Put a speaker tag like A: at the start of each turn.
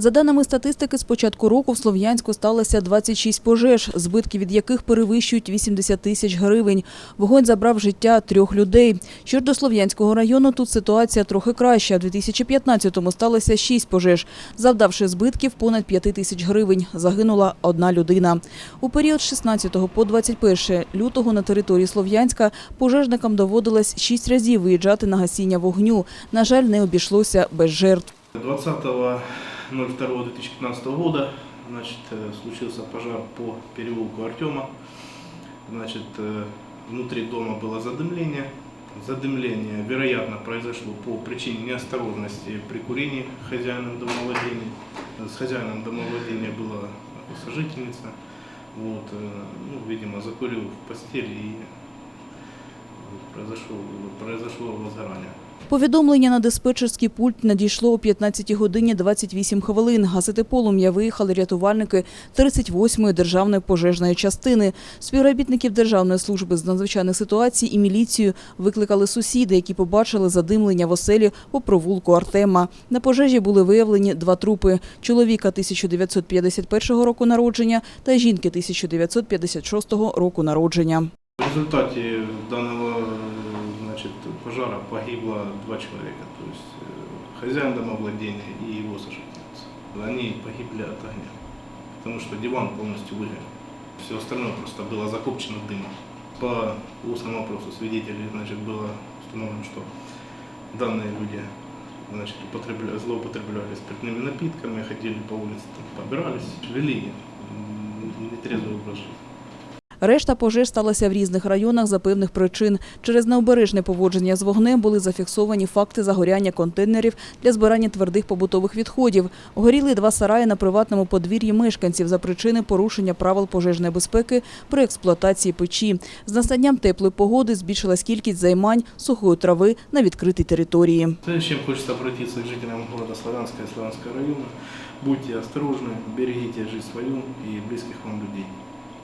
A: За даними статистики, з початку року в Слов'янську сталося 26 пожеж, збитки від яких перевищують 80 тисяч гривень. Вогонь забрав життя трьох людей. Що ж до Слов'янського району, тут ситуація трохи краща. У 2015-му сталося 6 пожеж, завдавши збитків понад 5 тисяч гривень. Загинула одна людина. У період з 16 по 21 лютого на території Слов'янська пожежникам доводилось 6 разів виїжджати на гасіння вогню. На жаль, не обійшлося без жертв.
B: 20.02.2015 года значит, э, случился пожар по переулку Артема. Значит, э, внутри дома было задымление. Задымление, вероятно, произошло по причине неосторожности при курении хозяином домовладения. С хозяином домовладения была сожительница. Вот, э, ну, видимо, закурил в постели и произошло, произошло возгорание.
A: Повідомлення на диспетчерський пульт надійшло о 15 годині 28 хвилин. Гасити полум'я виїхали рятувальники 38-ї державної пожежної частини. Співробітників Державної служби з надзвичайних ситуацій і міліцію викликали сусіди, які побачили задимлення в оселі по провулку Артема. На пожежі були виявлені два трупи – чоловіка 1951 року народження та жінки 1956 року народження.
B: В результате данного значит, пожара погибло два человека, то есть э, хозяин домовладения и его сожительница. Они погибли от огня, потому что диван полностью выгорел. Все остальное просто было закопчено дымом. По устному вопросу свидетелей значит, было установлено, что данные люди значит, употребля- злоупотребляли спиртными напитками, ходили по улице, там, побирались, вели нетрезвый образ жизни.
A: Решта пожеж сталася в різних районах за певних причин. Через необережне поводження з вогнем були зафіксовані факти загоряння контейнерів для збирання твердих побутових відходів. Горіли два сараї на приватному подвір'ї мешканців за причини порушення правил пожежної безпеки при експлуатації печі. З настанням теплої погоди збільшилась кількість займань сухої трави на відкритій території.
B: Следующим хочется обратиться к жителям города Славянска и Славянского района. Будьте осторожны, берегите жизнь свою и близких вам людей.